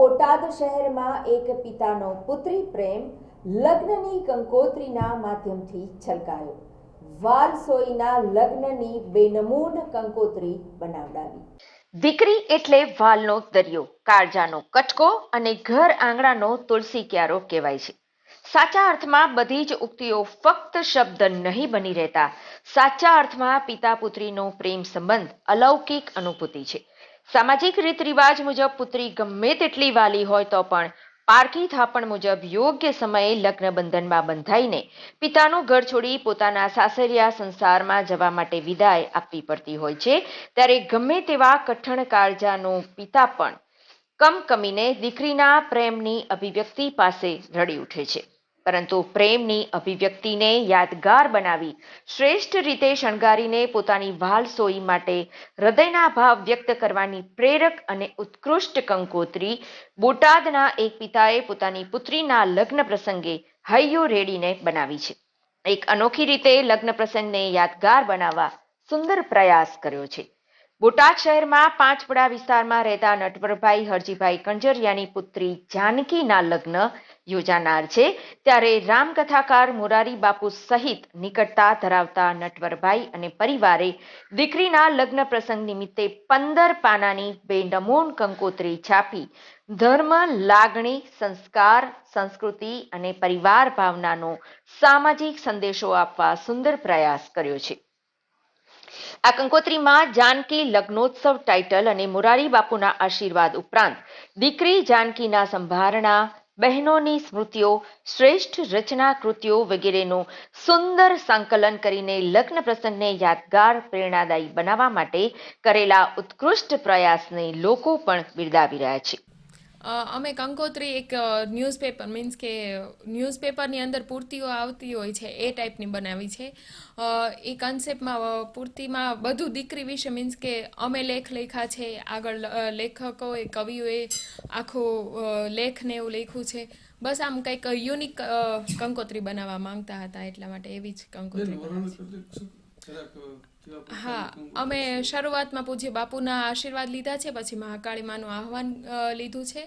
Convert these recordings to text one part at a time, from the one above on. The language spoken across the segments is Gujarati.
બોટાદ શહેરમાં એક પિતાનો પુત્રી પ્રેમ લગ્નની કંકોત્રીના માધ્યમથી છલકાયો. વાલસોઈના લગ્નની બેનમૂન કંકોત્રી બનાવડાવી. દીકરી એટલે વાલનો દરિયો, કાળજાનો કટકો અને ઘર આંગણાનો તુલસી ક્યારો કહેવાય છે. સાચા અર્થમાં બધી જ ઉક્તિઓ ફક્ત શબ્દ નહીં બની રહેતા. સાચા અર્થમાં પિતા પુત્રીનો પ્રેમ સંબંધ અલૌકિક અનુભૂતિ છે. સામાજિક રીત રિવાજ મુજબ પુત્રી ગમે તેટલી વાલી હોય તો પણ પારકી થાપણ મુજબ યોગ્ય સમયે લગ્ન બંધનમાં બંધાઈને પિતાનું ઘર છોડી પોતાના સાસરિયા સંસારમાં જવા માટે વિદાય આપવી પડતી હોય છે. ત્યારે ગમે તેવા કઠણ કાળજાનો પિતા પણ કમકમીને દીકરીના પ્રેમની અભિવ્યક્તિ પાસે રડી ઉઠે છે. પરંતુ પ્રેમની અભિવ્યક્તિને યાદગાર બનાવી, શ્રેષ્ઠ રીતે શણગારીને પોતાની વાલસોઈ માટે હૃદયના ભાવ વ્યક્ત કરવાની પ્રેરક અને ઉત્કૃષ્ટ કંકોત્રી, બોટાદના એક પિતાએ પોતાની પુત્રીના લગ્ન પ્રસંગે હૈયો રેડીને બનાવી છે. એક અનોખી રીતે લગ્ન પ્રસંગને યાદગાર બનાવવા સુંદર પ્રયાસ કર્યો છે. બોટાદ શહેરમાં પાંચપડા વિસ્તારમાં રહેતા નટવરભાઈ હરજીભાઈ કંજરિયાની પુત્રી જાનકીના લગ્ન યોજાનાર છે. ત્યારે રામકથાકાર મોરારી બાપુ સહિત નિકટતા ધરાવતા નટવરભાઈ અને પરિવારે દીકરીના લગ્ન પ્રસંગ નિમિત્તે પંદર પાનાની બે નમૂન કંકોત્રી છાપી. ધર્મ, લાગણી, સંસ્કાર, સંસ્કૃતિ અને પરિવાર ભાવનાનો સામાજિક સંદેશો આપવા સુંદર પ્રયાસ કર્યો છે. આ કંકોત્રીમાં જાનકી લગ્નોત્સવ ટાઇટલ અને મોરારી બાપુના આશીર્વાદ ઉપરાંત દીકરી જાનકીના સંભારણા, બહેનોની સ્મૃતિઓ, શ્રેષ્ઠ રચના કૃતિઓ વગેરેનું સુંદર સંકલન કરીને લગ્ન પ્રસંગને યાદગાર, પ્રેરણાદાયી બનાવવા માટે કરેલા ઉત્કૃષ્ટ પ્રયાસને લોકો પણ બિરદાવી રહ્યા છે. અમે કંકોત્રી એક ન્યૂઝપેપર મીન્સ કે ન્યૂઝપેપરની અંદર પૂર્તિઓ આવતી હોય છે એ ટાઈપની બનાવી છે. એ કન્સેપ્ટમાં પૂર્તિમાં બધું દીકરી વિશે મીન્સ કે અમે લેખ લેખા છે આગળ લેખકોએ કવિઓએ આખો લેખને એવું લખ્યું છે. બસ આમ કંઈક યુનિક કંકોત્રી બનાવવા માંગતા હતા એટલા માટે એવી જ કંકોત્રી. હા અમે શરૂઆતમાં પૂજ્ય બાપુના આશીર્વાદ લીધા છે પછી મહાકાળી માનું આહવાન લીધું છે.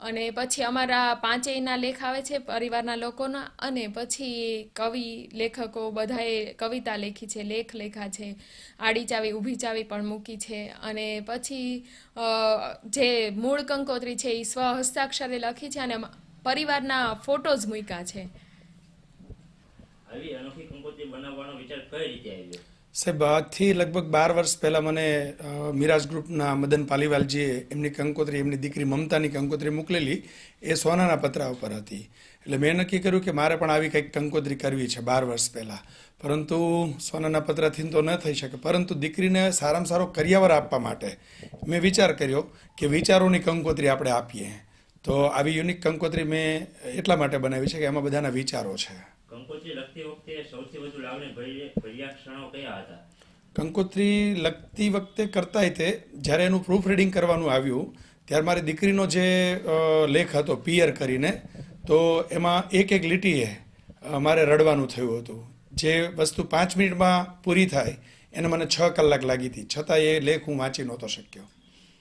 અને પછી અમારા પાંચેયના લેખ આવે છે પરિવારના લોકોના અને પછી કવિ લેખકો બધાએ કવિતા લેખી છે લેખ લેખા છે. આડી ચાવી ઊભી ચાવી પણ મૂકી છે. અને પછી જે મૂળ કંકોત્રી છે એ સ્વ હસ્તાક્ષરે લખી છે અને પરિવારના ફોટોઝ મૂક્યા છે. આવી અનોખી કંકોત્રી બનાવવાનો વિચાર કઈ રીતે આવ્યો? સાહેબ, આજથી લગભગ બાર વર્ષ પહેલાં મને મિરાજ ગ્રુપના મદન પાલીવાલજીએ એમની કંકોત્રી, એમની દીકરી મમતાની કંકોત્રી મોકલેલી. એ સોનાના પતરા ઉપર હતી. એટલે મેં નક્કી કર્યું કે મારે પણ આવી કંઈક કંકોત્રી કરવી છે બાર વર્ષ પહેલાં. પરંતુ સોનાના પતરાથી તો ન થઈ શકે. પરંતુ દીકરીને સારામાં સારો કરિયાવર આપવા માટે મેં વિચાર કર્યો કે વિચારોની કંકોત્રી આપણે આપીએ. તો આવી યુનિક કંકોત્રી મેં એટલા માટે બનાવી છે કે એમાં બધાના વિચારો છે. કંકોત્રી લખતી વખતે સૌથી વધુ લાગણી ભર્યા ક્ષણો કયા હતા? કંકોત્રી લખતી વખતે કરતાંય તે જ્યારે એનું પ્રૂફ રીડિંગ કરવાનું આવ્યું ત્યારે મારી દીકરીનો જે લેખ હતો પિયર કરીને તો એમાં એક એક લીટીએ મારે રડવાનું થયું હતું. જે વસ્તુ પાંચ મિનિટમાં પૂરી થાય એને મને છ કલાક લાગી હતી. છતાં એ લેખ હું વાંચી નહોતો શક્યો.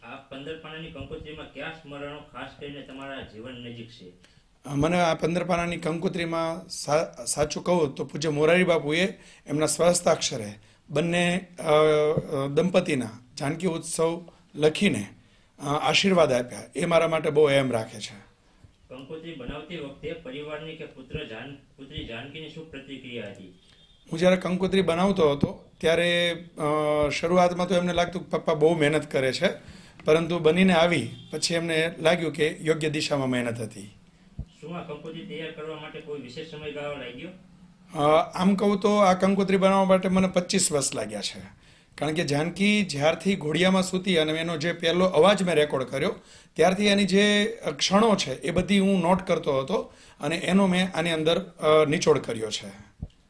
આ પંદર પાનાની કંકોત્રીમાં કયા સ્મરણો ખાસ કરીને તમારા જીવન નજીક છે? મને આ પંદર પાનાની કંકોત્રીમાં સાચું કહું તો પૂજ્ય મોરારી બાપુએ એમના સ્વહસ્તાક્ષરે બંને દંપતીના જાનકી ઉત્સવ લખીને આશીર્વાદ આપ્યા. એ મારા માટે બહુ એમ રાખે છે. કંકોત્રી બનાવતી વખતે પરિવારની કે પુત્ર જાન પુત્રી જાનકીની શું પ્રતિક્રિયા હતી? હું જ્યારે કંકોત્રી બનાવતો હતો ત્યારે શરૂઆતમાં તો એમને લાગતું કે પપ્પા બહુ મહેનત કરે છે પરંતુ બનીને આવી પછી એમને લાગ્યું કે યોગ્ય દિશામાં મહેનત હતી. આમ કહું તો આ કંકોત્રી બનાવવા માટે મને પચીસ વર્ષ લાગ્યા છે. કારણ કે જાનકી જ્યારથી ઘોડિયામાં સૂતી અને એનો જે પહેલો અવાજ મેં રેકોર્ડ કર્યો, ત્યારથી એની જે ક્ષણો છે એ બધી હું નોટ કરતો હતો અને એનો મેં આની અંદર નિચોડ કર્યો છે.